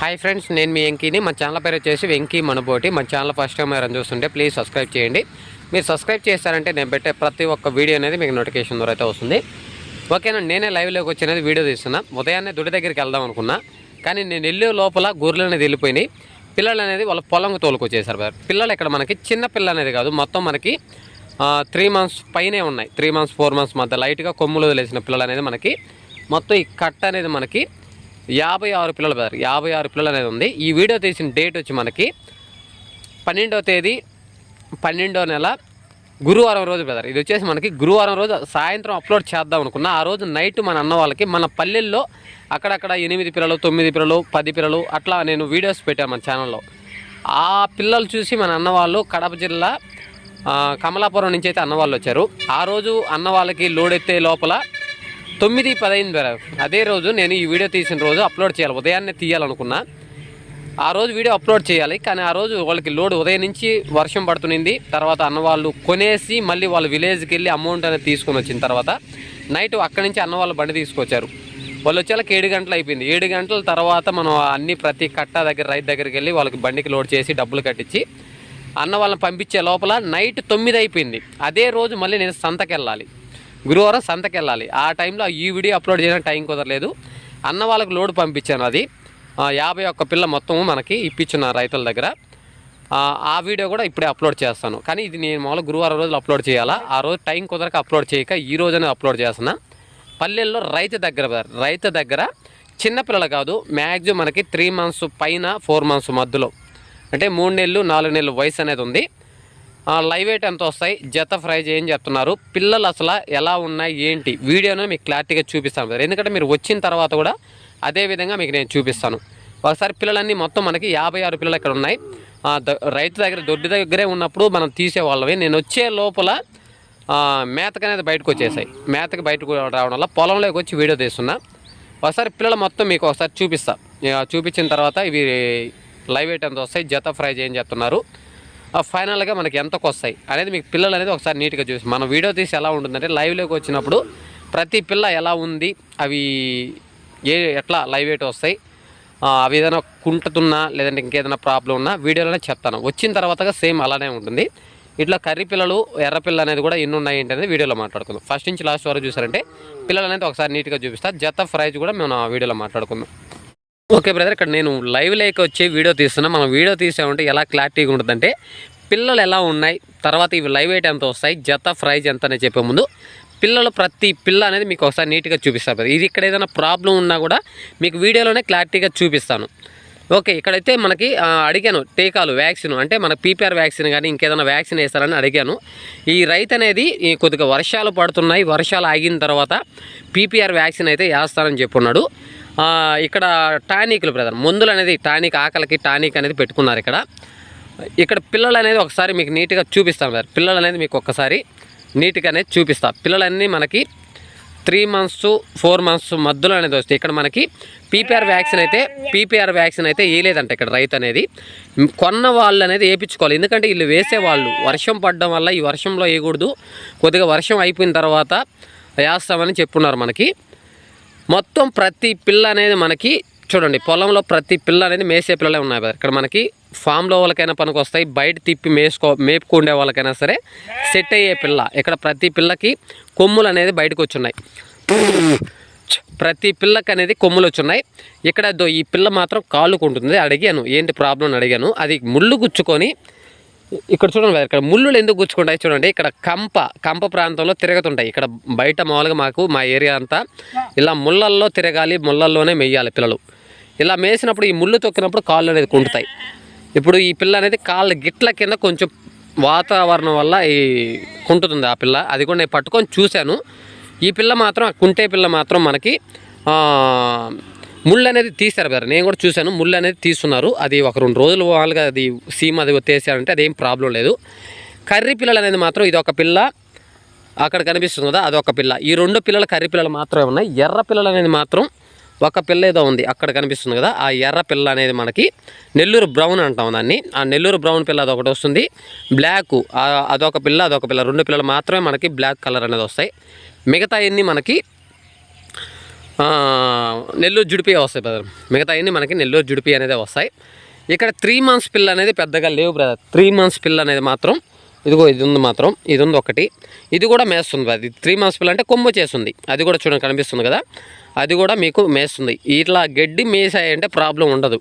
Hi friends నేను మీ వెంకీని. మా channel పేరు వచ్చేసి వెంకీ మనబోటి. మా ఛానల్ ఫస్ట్ టైం ఎవరైనా చూస్తుంటే ప్లీజ్ సబ్స్క్రైబ్ చేయండి. మీరు సబ్స్క్రైబ్ చేస్తారంటే నేను పెట్టే ప్రతి ఒక్క వీడియో అనేది మీకు నోటిఫికేషన్ ద్వారా అయితే వస్తుంది. ఓకేనా నేనే లైవ్లోకి వచ్చినది వీడియో తీస్తున్నా. ఉదయాన్నే దుడి దగ్గరికి వెళ్దాం అనుకున్నా. కానీ నేను వెళ్ళే లోపల గొర్రెలు అనేది వెళ్ళిపోయినాయి. పిల్లలు అనేది వాళ్ళ పొలంకు తోలుకొచ్చేసారు పిల్లలు ఇక్కడ మనకి చిన్న పిల్ల అనేది కాదు. మొత్తం మనకి త్రీ మంత్స్ పైనే ఉన్నాయి. త్రీ మంత్స్ ఫోర్ మంత్స్ మధ్య. లైట్గా కొమ్ములు వదిలేసిన పిల్లలు అనేది మనకి. మొత్తం ఈ కట్ట అనేది మనకి యాభై ఆరు పిల్లలు బ్రదర్ యాభై ఆరు పిల్లలు అనేది ఉంది. ఈ వీడియో తీసిన డేట్ వచ్చి మనకి పన్నెండవ తేదీ పన్నెండో నెల గురువారం రోజు బ్రదర్. ఇది వచ్చేసి మనకి గురువారం రోజు సాయంత్రం అప్లోడ్ చేద్దాం అనుకున్నా. ఆ రోజు నైట్ మన అన్న వాళ్ళకి మన పల్లెల్లో అక్కడక్కడ ఎనిమిది పిల్లలు తొమ్మిది పిల్లలు పది పిల్లలు అట్లా నేను వీడియోస్ పెట్టాను మన ఛానల్లో. ఆ పిల్లలు చూసి మన అన్న వాళ్ళు కడప జిల్లా కమలాపురం నుంచి అయితే అన్న వాళ్ళు వచ్చారు. ఆ రోజు అన్న వాళ్ళకి లోడ్ ఎత్తే లోపల తొమ్మిది పదైదు బ్రదర్ అదే రోజు నేను ఈ వీడియో తీసిన రోజు అప్లోడ్ చేయాలి. ఉదయాన్నే తీయాలనుకున్నా. ఆ రోజు వీడియో అప్లోడ్ చేయాలి. కానీ ఆ రోజు వాళ్ళకి లోడ్ ఉదయం నుంచి వర్షం పడుతుంది తర్వాత అన్న వాళ్ళు కొనేసి మళ్ళీ వాళ్ళ విలేజ్కి వెళ్ళి అమౌంట్ అనేది తీసుకొని వచ్చిన తర్వాత నైట్ అక్కడి నుంచి అన్న వాళ్ళ బండి తీసుకొచ్చారు. వాళ్ళు వచ్చేలాకి ఏడు గంటలు అయిపోయింది. ఏడు గంటల తర్వాత మనం అన్ని ప్రతి కట్ట దగ్గర రైతు దగ్గరికి వెళ్ళి వాళ్ళకి బండికి లోడ్ చేసి డబ్బులు కట్టించి అన్న వాళ్ళని పంపించే లోపల నైట్ తొమ్మిది అయిపోయింది. అదే రోజు మళ్ళీ నేను సంతకెళ్ళాలి. గురువారం సంతకి వెళ్ళాలి ఆ టైంలో ఈ వీడియో అప్లోడ్ చేయడానికి టైం కుదరలేదు. అన్న వాళ్ళకి లోడ్ పంపించాను అది. యాభై ఒక్క పిల్ల మొత్తం మనకి ఇప్పించిన రైతుల దగ్గర. ఆ, వీడియో కూడా ఇప్పుడే అప్లోడ్ చేస్తాను. కానీ ఇది నేను మామూలుగా గురువారం రోజులు అప్లోడ్ చేయాలా? ఆ రోజు టైం కుదరక అప్లోడ్ చేయక ఈ రోజునే అప్లోడ్ చేస్తున్నా. పల్లెల్లో రైతు దగ్గర రైతు దగ్గర చిన్నపిల్లలు కాదు మ్యాక్సిమం మనకి త్రీ మంత్స్ పైన ఫోర్ మంత్స్ మధ్యలో. అంటే మూడు నెలలు నాలుగు నెలలు వయసు అనేది ఉంది. లైవ్ వెయిట్ ఎంత వస్తాయి? జత ప్రైజ్ ఏం చెప్తున్నారు. పిల్లలు అసలు ఎలా ఉన్నాయి ఏంటి? వీడియోను మీకు క్లారిటీగా చూపిస్తాను సార్. ఎందుకంటే మీరు వచ్చిన తర్వాత కూడా అదే విధంగా మీకు నేను చూపిస్తాను. ఒకసారి పిల్లలన్నీ మొత్తం మనకి యాభై ఆరు పిల్లలు ఇక్కడ ఉన్నాయి. రైతు దగ్గర దొడ్డి దగ్గరే ఉన్నప్పుడు మనం తీసేవాళ్ళవి నేను వచ్చే లోపల ఆ, మేతకు అనేది బయటకు వచ్చేసాయి. మేతకి బయటకు రావడం వల్ల పొలంలోకి వచ్చి వీడియో తీస్తున్నా. ఒకసారి పిల్లలు మొత్తం మీకు ఒకసారి చూపిస్తా. చూపించిన తర్వాత ఇవి లైవ్ ఎయిట్ ఎంత వస్తాయి? జత ప్రైజ్ ఏం చెప్తున్నారు. ఫైనల్గా మనకి ఎంతకు వస్తాయి అనేది మీకు పిల్లలు అనేది ఒకసారి నీట్గా చూసి మన వీడియో తీసి ఎలా ఉంటుందంటే లైవ్లోకి వచ్చినప్పుడు ప్రతి పిల్ల ఎలా ఉంది అవి ఏ ఎట్లా లైవ్ ఎయిట్ వస్తాయి అవి ఏదైనా కుంటుతున్నా లేదంటే ఇంకేదైనా ప్రాబ్లం ఉన్నా వీడియోలోనే చెప్తాను. వచ్చిన తర్వాతగా సేమ్ అలానే ఉంటుంది. ఇట్లా కర్రీ పిల్లలు ఎర్ర పిల్ల అనేది కూడా ఎన్ని ఉన్నాయి ఏంటి వీడియోలో మాట్లాడుకుందాం. ఫస్ట్ నుంచి లాస్ట్ వరకు చూసారంటే పిల్లలు అనేది ఒకసారి నీట్గా చూపిస్తా. జత ప్రైజ్ కూడా మేము వీడియోలో మాట్లాడుకుందాం. ఓకే బ్రదర్ ఇక్కడ నేను లైవ్ లేక వచ్చి వీడియో తీస్తున్నా. మనం వీడియో తీసామంటే ఎలా క్లారిటీగా ఉంటుందంటే పిల్లలు ఎలా ఉన్నాయి తర్వాత ఇవి లైవ్ వెయిట్ ఎంత వస్తాయి జత ప్రైజ్ ఎంత అని చెప్పే ముందు పిల్లలు ప్రతి పిల్ల అనేది మీకు ఒకసారి నీట్గా చూపిస్తారు brother. ఇది ఇక్కడ ఏదైనా ప్రాబ్లం ఉన్నా కూడా మీకు వీడియోలోనే క్లారిటీగా చూపిస్తాను. ఓకే ఇక్కడైతే మనకి అడిగాను టీకాలు వ్యాక్సిన్ అంటే మన పీపీఆర్ వ్యాక్సిన్ కానీ ఇంకేదైనా వ్యాక్సిన్ వేస్తారని అడిగాను. ఈ రైతు అనేది కొద్దిగా వర్షాలు పడుతున్నాయి. వర్షాలు ఆగిన తర్వాత పీపీఆర్ వ్యాక్సిన్ అయితే వేస్తారని చెప్పున్నాడు ఇక్కడ టానిక్లు బ్రదర్ మందులు అనేది టానిక్ ఆకలికి టానిక్ అనేది పెట్టుకున్నారు ఇక్కడ. ఇక్కడ పిల్లలు అనేది ఒకసారి మీకు నీట్గా చూపిస్తాను బ్రదర్. పిల్లలు అనేది మీకు ఒక్కసారి నీట్గా అనేది చూపిస్తా. పిల్లలన్నీ మనకి త్రీ మంత్స్ ఫోర్ మంత్స్ మధ్యలో అనేది వస్తాయి. ఇక్కడ మనకి పీపీఆర్ వ్యాక్సిన్ అయితే పీపీఆర్ వ్యాక్సిన్ అయితే వేయలేదంట ఇక్కడ రైతు అనేది. కొన్న వాళ్ళు అనేది వేయించుకోవాలి. ఎందుకంటే వీళ్ళు వేసేవాళ్ళు వర్షం పడడం వల్ల ఈ వర్షంలో వేయకూడదు. కొద్దిగా వర్షం అయిపోయిన తర్వాత వేస్తామని చెప్పున్నారు మనకి. మొత్తం ప్రతి పిల్ల అనేది మనకి చూడండి పొలంలో ప్రతి పిల్ల అనేది మేసే పిల్లలే ఉన్నాయి ఇక్కడ మనకి ఫామ్లో వాళ్ళకైనా పనికి వస్తాయి బయట తిప్పి మేసుకో మేపుకుండే వాళ్ళకైనా సరే సెట్ అయ్యే పిల్ల. ఇక్కడ ప్రతి పిల్లకి కొమ్ములు అనేది బయటకు వచ్చున్నాయి. ప్రతి పిల్లకి అనేది కొమ్ములు వచ్చున్నాయి. ఇక్కడ దో ఈ పిల్ల మాత్రం కాలుకుంటుంది అడిగాను ఏంటి ప్రాబ్లం అని అడిగాను. అది ముళ్ళు గుచ్చుకొని ఇక్కడ చూడండి ఇక్కడ ముళ్ళులు ఎందుకు గుచ్చుకుంటాయి చూడండి. ఇక్కడ కంప కంప ప్రాంతంలో తిరగతుంటాయి. ఇక్కడ బయట మామూలుగా మాకు మా ఏరియా అంతా ఇలా ముళ్ళల్లో తిరగాలి ముళ్ళల్లోనే మెయ్యాలి పిల్లలు. ఇలా మేసినప్పుడు ఈ ముళ్ళు తొక్కినప్పుడు కాళ్ళు అనేది కుంటుతాయి. ఇప్పుడు ఈ పిల్ల అనేది కాళ్ళ గిట్ల కింద కొంచెం వాతావరణం వల్ల ఈ కుంటుతుంది ఆ పిల్ల. అది కూడా నేను పట్టుకొని చూశాను. ఈ పిల్ల మాత్రం ఆ కుంటే పిల్ల మాత్రం మనకి ముళ్ళు అనేది తీశారు బ్రదర్ నేను కూడా చూశాను ముళ్ళు అనేది తీస్తున్నారు. అది ఒక రెండు రోజులు వాళ్ళగా అది సీమ్ అది తీసారంటే అదేం ప్రాబ్లం లేదు. కర్రీ పిల్లలు అనేది మాత్రం ఇది ఒక పిల్ల అక్కడ కనిపిస్తుంది కదా అదొక పిల్ల. ఈ రెండు పిల్లలు కర్రీ పిల్లలు మాత్రమే ఉన్నాయి. ఎర్ర పిల్లలు అనేది మాత్రం ఒక పిల్ల ఏదో ఉంది అక్కడ కనిపిస్తుంది కదా ఆ ఎర్ర పిల్ల అనేది మనకి నెల్లూరు బ్రౌన్ అంటాం దాన్ని. ఆ నెల్లూరు బ్రౌన్ పిల్ల అదొకటి వస్తుంది. బ్లాక్ అదొక పిల్ల అదొక పిల్ల. రెండు పిల్లలు మాత్రమే మనకి బ్లాక్ కలర్ అనేది వస్తాయి. మిగతా ఎన్ని మనకి నెల్లూరు జుడిపి వస్తాయి బ్రదర్ మిగతా అన్ని మనకి నెల్లూరు జుడిపి అనేది వస్తాయి. ఇక్కడ త్రీ మంత్స్ పిల్ల అనేది పెద్దగా లేవు బ్రదర్ త్రీ మంత్స్ పిల్ల అనేది మాత్రం ఇదిగో ఇది ఉంది మాత్రం ఇది ఉంది ఒకటి. ఇది కూడా మేస్తుంది అది త్రీ మంత్స్ పిల్ల అంటే కొమ్ము చేస్తుంది. అది కూడా చూడండి కనిపిస్తుంది కదా. అది కూడా మీకు మేస్తుంది. ఇట్లా గడ్డి మేసాయంటే ప్రాబ్లం ఉండదు.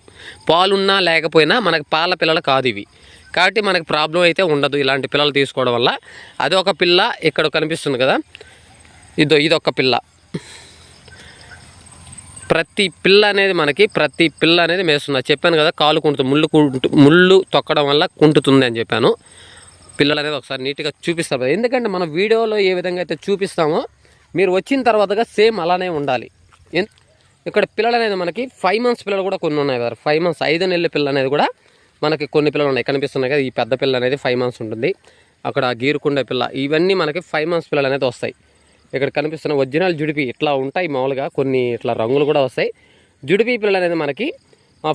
పాలున్నా లేకపోయినా మనకి పాల పిల్లలు కాదు ఇవి. కాబట్టి మనకి ప్రాబ్లం అయితే ఉండదు ఇలాంటి పిల్లలు తీసుకోవడం వల్ల. అది ఒక పిల్ల ఇక్కడ కనిపిస్తుంది కదా. ఇదో ఇది ఒక పిల్ల. ప్రతి పిల్ల అనేది మనకి ప్రతి పిల్ల అనేది మేస్తుంది చెప్పాను కదా కాలు కుంటుంది ముళ్ళు కుంటు ముళ్ళు తొక్కడం వల్ల కుంటుతుంది అని చెప్పాను. పిల్లలు అనేది ఒకసారి నీట్గా చూపిస్తారు ఎందుకంటే మన వీడియోలో ఏ విధంగా అయితే చూపిస్తామో మీరు వచ్చిన తర్వాతగా సేమ్ అలానే ఉండాలి. ఎన్- ఇక్కడ పిల్లలు అనేది మనకి ఫైవ్ మంత్స్ పిల్లలు కూడా కొన్ని ఉన్నాయి కదా. ఫైవ్ మంత్స్ ఐదు నెలల పిల్ల అనేది కూడా మనకి కొన్ని పిల్లలు ఉన్నాయి. కనిపిస్తున్నాయి కదా ఈ పెద్ద పిల్ల అనేది ఫైవ్ మంత్స్ ఉంటుంది. అక్కడ గీరుకుండే పిల్ల ఇవన్నీ మనకి ఫైవ్ మంత్స్ పిల్లలు అనేది వస్తాయి. ఇక్కడ కనిపిస్తున్న ఒరిజినల్ జుడిపి ఇట్లా ఉంటాయి మామూలుగా కొన్ని ఇట్లా రంగులు కూడా వస్తాయి. జుడిపి పిల్లలు అనేది మనకి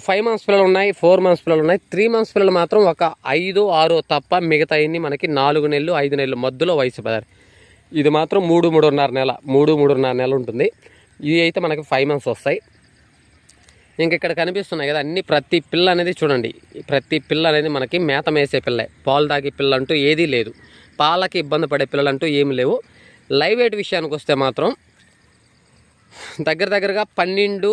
ఫైవ్ మంత్స్ పిల్లలు ఉన్నాయి ఫోర్ మంత్స్ పిల్లలు ఉన్నాయి. త్రీ మంత్స్ పిల్లలు మాత్రం ఒక ఐదు ఆరు తప్ప మిగతా మనకి నాలుగు నెలలు ఐదు నెలలు మధ్యలో వయసు పదారు. ఇది మాత్రం మూడు మూడున్నర నెల మూడు మూడున్నర నెల ఉంటుంది. ఇది అయితే మనకి ఫైవ్ మంత్స్ వస్తాయి. ఇంక ఇక్కడ కనిపిస్తున్నాయి కదా అన్ని ప్రతి పిల్ల అనేది చూడండి. ప్రతి పిల్ల అనేది మనకి మేత మేసే పిల్లే. పాలు తాగే పిల్ల అంటూ ఏదీ లేదు. పాలకి ఇబ్బంది పడే పిల్లలు అంటూ ఏమి లేవు. లైవ్ వెయిట్ విషయానికి వస్తే మాత్రం దగ్గర దగ్గరగా పన్నెండు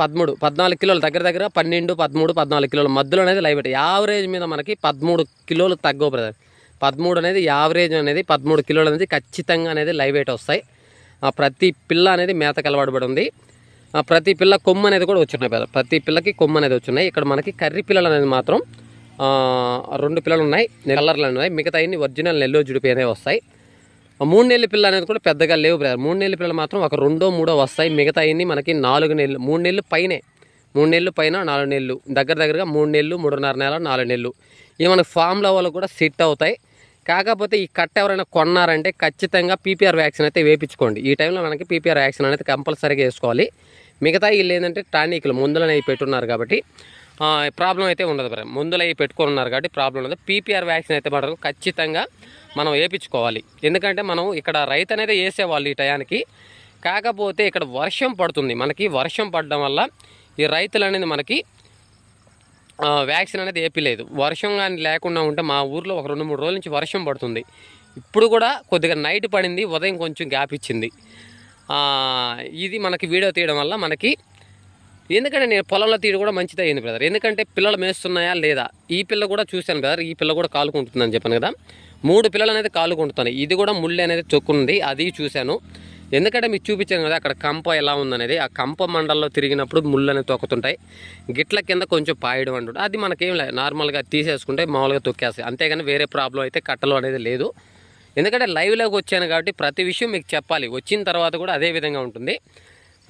పదమూడు పద్నాలుగు కిలోలు దగ్గర దగ్గర పన్నెండు పదమూడు పద్నాలుగు కిలోల మధ్యలో అనేది లైవ్ వెయిట్. యావరేజ్ మీద మనకి పదమూడు కిలోలు తగ్గవు బ్రదర్. పదమూడు అనేది యావరేజ్ అనేది పదమూడు కిలోలు అనేది ఖచ్చితంగా అనేది లైవ్ వెయిట్ వస్తాయి. ఆ ప్రతి పిల్ల అనేది మేతకు అలవాటుబడి ఉంది. ఆ ప్రతి పిల్ల కొమ్ము అనేది కూడా వచ్చున్నాయి బ్రదర్. ప్రతి పిల్లకి కొమ్ము అనేది వచ్చున్నాయి ఇక్కడ మనకి కర్రీ పిల్లలు అనేది మాత్రం రెండు పిల్లలు ఉన్నాయి. కలర్లు ఉన్నాయి. మిగతా అన్ని ఒరిజినల్ నెల్లూరు జుడిపి అనేవి వస్తాయి. మూడు నెలల పిల్ల అనేది కూడా పెద్దగా లేవు బ్రదర్ మూడు నెలల పిల్లలు మాత్రం ఒక రెండో మూడో వస్తాయి. మిగతా అన్ని మనకి నాలుగు నెలలు మూడు నెలలు పైనే. మూడు నెలలు పైన నాలుగు నెలలు. దగ్గర దగ్గరగా మూడు నెలలు మూడున్నర నెల నాలుగు నెలలు. ఇవి మనకి ఫామ్ వాళ్ళు కూడా సెట్ అవుతాయి. కాకపోతే ఈ కట్ట ఎవరైనా కొన్నారంటే ఖచ్చితంగా పీపీఆర్ వ్యాక్సిన్ అయితే వేయించుకోండి. ఈ టైంలో మనకి పీపీఆర్ వ్యాక్సిన్ అనేది కంపల్సరీగా వేసుకోవాలి. మిగతా వీళ్ళు ఏంటంటే టానిక్లు మందులను అవి పెట్టున్నారు కాబట్టి ప్రాబ్లం అయితే ఉండదు మరి మందులు అవి పెట్టుకొని ఉన్నారు కాబట్టి ప్రాబ్లం ఉండదు. పీపీఆర్ వ్యాక్సిన్ అయితే మనకు ఖచ్చితంగా మనం వేయించుకోవాలి ఎందుకంటే మనం ఇక్కడ రైతు అనేది వేసేవాళ్ళు ఈ టయానికి. కాకపోతే ఇక్కడ వర్షం పడుతుంది. మనకి వర్షం పడడం వల్ల ఈ రైతులు అనేది మనకి వ్యాక్సిన్ అనేది ఏపీలేదు. వర్షం కానీ లేకుండా ఉంటే మా ఊర్లో ఒక రెండు మూడు రోజుల నుంచి వర్షం పడుతుంది. ఇప్పుడు కూడా కొద్దిగా నైట్ పడింది ఉదయం కొంచెం గ్యాప్ ఇచ్చింది. ఇది మనకి వీడియో తీయడం వల్ల మనకి ఎందుకంటే నేను పొలంలో తీయడం కూడా మంచిది అయింది బ్రదర్. ఎందుకంటే పిల్లలు మేస్తున్నాయా లేదా? ఈ పిల్ల కూడా చూశాను బ్రదర్. ఈ పిల్ల కూడా కాలుకుంటుందని చెప్పాను కదా. మూడు పిల్లలు అనేది కాలు కొంటున్నాయి ఇది కూడా ముళ్ళు అనేది చొక్కుంది అది చూశాను. ఎందుకంటే మీకు చూపించాను కదా అక్కడ కంప ఎలా ఉందనేది. ఆ కంప మండల్లో తిరిగినప్పుడు ముళ్ళు అనేది తొక్కుతుంటాయి. గిట్ల కింద కొంచెం పాయడం అంటుంటే అది మనకేం లేదు. నార్మల్గా తీసేసుకుంటే మామూలుగా తొక్కేస్తాయి. అంతేగాని వేరే ప్రాబ్లం అయితే కట్టలు అనేది లేదు. ఎందుకంటే లైవ్లోకి వచ్చాను కాబట్టి ప్రతి విషయం మీకు చెప్పాలి. వచ్చిన తర్వాత కూడా అదే విధంగా ఉంటుంది.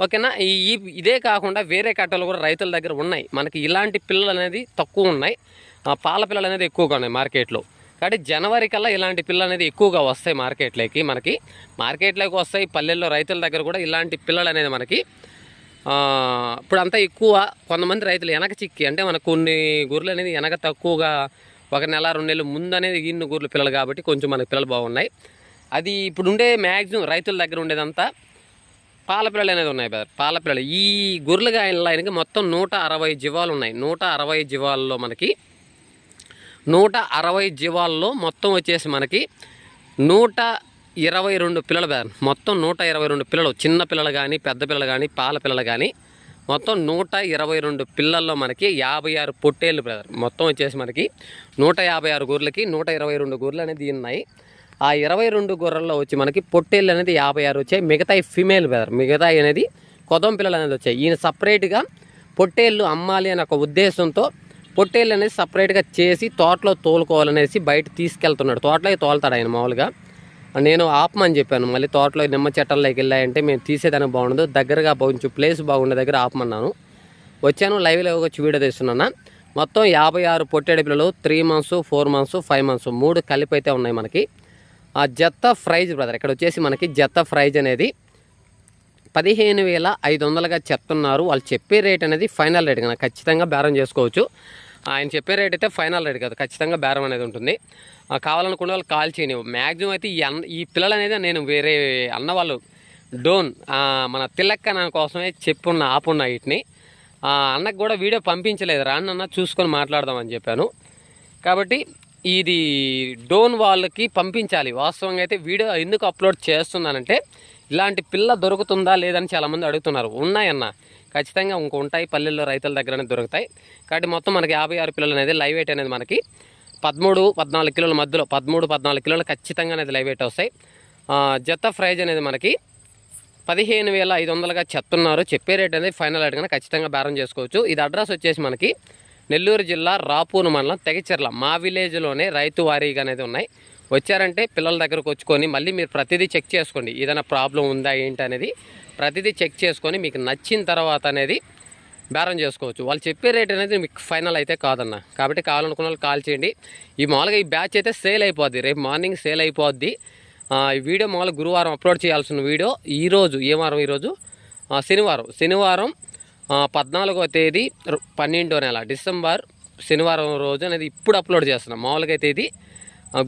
ఓకేనా? ఈ ఈ- ఇదే కాకుండా వేరే కట్టలు కూడా రైతుల దగ్గర ఉన్నాయి. మనకి ఇలాంటి పిల్లలు అనేది తక్కువ ఉన్నాయి. ఆ, పాల పిల్లలు అనేది ఎక్కువగా ఉన్నాయి మార్కెట్లో. కాబట్టి జనవరి కల్లా ఇలాంటి పిల్లలు అనేది ఎక్కువగా వస్తాయి మార్కెట్లోకి మనకి. మార్కెట్లోకి వస్తాయి పల్లెల్లో రైతుల దగ్గర కూడా ఇలాంటి పిల్లలు అనేది మనకి ఇప్పుడు అంతా ఎక్కువ కొంతమంది రైతులు వెనక చిక్కి అంటే మనకు కొన్ని గొర్రెలు అనేది వెనక తక్కువగా ఒక నెల రెండు నెలలు ముందు అనేది ఇన్ని గొర్రెలు పిల్లలు కాబట్టి కొంచెం మనకి పిల్లలు బాగున్నాయి. అది ఇప్పుడు ఉండే మ్యాక్సిమం రైతుల దగ్గర ఉండేదంతా పాల పిల్లలు అనేది ఉన్నాయి బ్రదర్ పాల పిల్లలు. ఈ గొర్రెలుగా ఆయనకి మొత్తం నూట అరవై జీవాలు ఉన్నాయి. నూట అరవై జీవాల్లో మనకి నూట అరవై జీవాల్లో మొత్తం వచ్చేసి మనకి నూట ఇరవై రెండు పిల్లలు బ్రదర్ మొత్తం నూట ఇరవై రెండు పిల్లలు చిన్న పిల్లలు కానీ పెద్ద పిల్లలు కానీ పాల పిల్లలు కానీ మొత్తం నూట ఇరవై రెండు పిల్లల్లో మనకి యాభై ఆరు పొట్టేళ్ళు బ్రదర్. మొత్తం వచ్చేసి మనకి నూట యాభై ఆరు గొర్రెలకి నూట ఇరవై రెండు గొర్రెలు అనేది ఉన్నాయి. ఆ ఇరవై రెండు గొర్రెల్లో వచ్చి మనకి పొట్టేళ్ళు అనేది యాభై ఆరు వచ్చాయి. మిగతా ఫిమేల్ బ్రదర్. మిగతా అనేది కొదం పిల్లలు అనేది వచ్చాయి. ఈయన సపరేట్గా పొట్టేళ్ళు అమ్మాలి అనే ఒక ఉద్దేశంతో పొట్టేళ్ళు అనేది సపరేట్గా చేసి తోటలో తోలుకోవాలనేసి బయట తీసుకెళ్తున్నాడు. తోటలో తోలుతాడు ఆయన మామూలుగా. నేను ఆపమని చెప్పాను. మళ్ళీ తోటలో నిమ్మ చెట్టల్లోకి వెళ్ళాయంటే మేము తీసేదానికి బాగుండదు. దగ్గరగా బాగుంచు ప్లేస్ బాగుండే దగ్గర ఆపమన్నాను. వచ్చాను లైవ్లో వచ్చి వీడియో తీస్తున్నాను. మొత్తం యాభై ఆరు పొట్టేడు పిల్లలు three months four months five months మూడు కలిపి అయితే ఉన్నాయి మనకి. ఆ జత్త ఫ్రైజ్ బ్రదర్ ఇక్కడ వచ్చేసి మనకి జత్త ఫ్రైజ్ అనేది పదిహేను వేల ఐదు వందలుగా చెప్తున్నారు. వాళ్ళు చెప్పే రేట్ అనేది ఫైనల్ రేట్ కదా ఖచ్చితంగా బేరం చేసుకోవచ్చు. ఆయన చెప్పే రేట్ అయితే ఫైనల్ రేట్ కాదు. ఖచ్చితంగా బేరం అనేది ఉంటుంది. ఆ, వాళ్ళు కాల్ చేయని మ్యాక్సిమం అయితే ఈ అన్న ఈ పిల్లలు అనేది నేను వేరే అన్న వాళ్ళు డోన్ మన తిల్లక్క నా కోసమే చెప్పున్న ఆపున్న వీటిని. అన్నకు కూడా వీడియో పంపించలేదు. రాన్న చూసుకొని మాట్లాడదామని చెప్పాను. కాబట్టి ఇది డోన్ వాళ్ళకి పంపించాలి. వాస్తవంగా అయితే వీడియో ఎందుకు అప్లోడ్ చేస్తున్నానంటే ఇలాంటి పిల్ల దొరుకుతుందా లేదని చాలామంది అడుగుతున్నారు. ఉన్నాయన్న. ఖచ్చితంగా ఇంక ఉంటాయి పల్లెల్లో రైతుల దగ్గరనే దొరుకుతాయి. కాబట్టి మొత్తం మనకి యాభై ఆరు పిల్లలు అనేది లైవ్ వెయిట్ అనేది మనకి పదమూడు పద్నాలుగు కిలోల మధ్యలో పదమూడు పద్నాలుగు కిలోలు ఖచ్చితంగా అనేది లైవ్ వెయిట్ వస్తాయి. జత ప్రైజ్ అనేది మనకి పదిహేను వేల ఐదు వందలుగా చెప్తున్నారు. చెప్పే రేట్ అనేది ఫైనల్ రేట్ కన్నా ఖచ్చితంగా బేరం చేసుకోవచ్చు. ఇది అడ్రస్ వచ్చేసి మనకి నెల్లూరు జిల్లా రాపూరు మండలం తెగచెర్ల మా విలేజ్లోనే రైతు వారీగా అనేది ఉన్నాయి. వచ్చారంటే పిల్లల దగ్గరకు వచ్చుకొని మళ్ళీ మీరు ప్రతిదీ చెక్ చేసుకోండి. ఏదైనా ప్రాబ్లం ఉందా ఏంటి అనేది ప్రతిదీ చెక్ చేసుకొని మీకు నచ్చిన తర్వాత అనేది బేరం చేసుకోవచ్చు. వాళ్ళు చెప్పే రేట్ అనేది మీకు ఫైనల్ అయితే కాదన్న. కాబట్టి కావాలనుకున్న వాళ్ళు కాల్ చేయండి. ఈ మామూలుగా ఈ బ్యాచ్ అయితే సేల్ అయిపోద్ది. రేపు మార్నింగ్ సేల్ అయిపోద్ది. ఈ వీడియో మామూలుగా గురువారం అప్లోడ్ చేయాల్సిన వీడియో ఈరోజు ఏ వారం ఈరోజు శనివారం. శనివారం పద్నాలుగో తేదీ పన్నెండో నెల. డిసెంబర్ శనివారం రోజు అనేది ఇప్పుడు అప్లోడ్ చేస్తున్నాం. మామూలుగా అయితే ఇది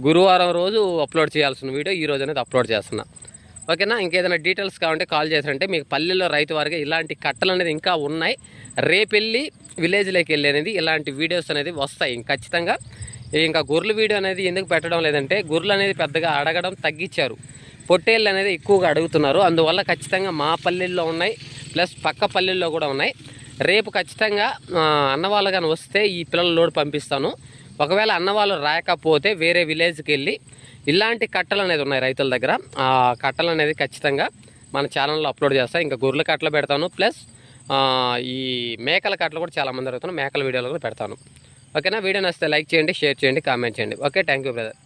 గురువారం రోజు అప్లోడ్ చేయాల్సిన వీడియో ఈ రోజు అనేది అప్లోడ్ చేస్తున్నా. ఓకేనా? ఇంకేదైనా డీటెయిల్స్ కావాలంటే కాల్ చేశారంటే మీకు పల్లెల్లో రైతు వారికి ఇలాంటి కట్టలు అనేది ఇంకా ఉన్నాయి. రేపెళ్ళి విలేజ్లోకి వెళ్ళి అనేది ఇలాంటి వీడియోస్ అనేది వస్తాయి. ఖచ్చితంగా ఇంకా గొర్రెల వీడియో అనేది ఎందుకు పెట్టడం లేదంటే గొర్రెలు అనేది పెద్దగా అడగడం తగ్గించారు. పొట్టేళ్ళు అనేది ఎక్కువగా అడుగుతున్నారు. అందువల్ల ఖచ్చితంగా మా పల్లెల్లో ఉన్నాయి. ప్లస్ పక్క పల్లెల్లో కూడా ఉన్నాయి. రేపు ఖచ్చితంగా అన్నవాళ్ళు కానీ వస్తే ఈ పిల్లల లోడ్ పంపిస్తాను. ఒకవేళ అన్నవాళ్ళు రాయకపోతే వేరే విలేజ్కి వెళ్ళి ఇలాంటి కట్టలు అనేది ఉన్నాయి రైతుల దగ్గర. ఆ కట్టలు అనేది ఖచ్చితంగా మన ఛానల్లో అప్లోడ్ చేస్తా. ఇంకా గొర్రెల కట్టలు పెడతాను. ప్లస్ ఈ మేకల కట్టలు కూడా చాలామంది అడుగుతున్నారు. మేకల వీడియోలు కూడా పెడతాను. ఓకేనా? వీడియో నచ్చితే లైక్ చేయండి షేర్ చేయండి కామెంట్ చేయండి. Okay thank you brother.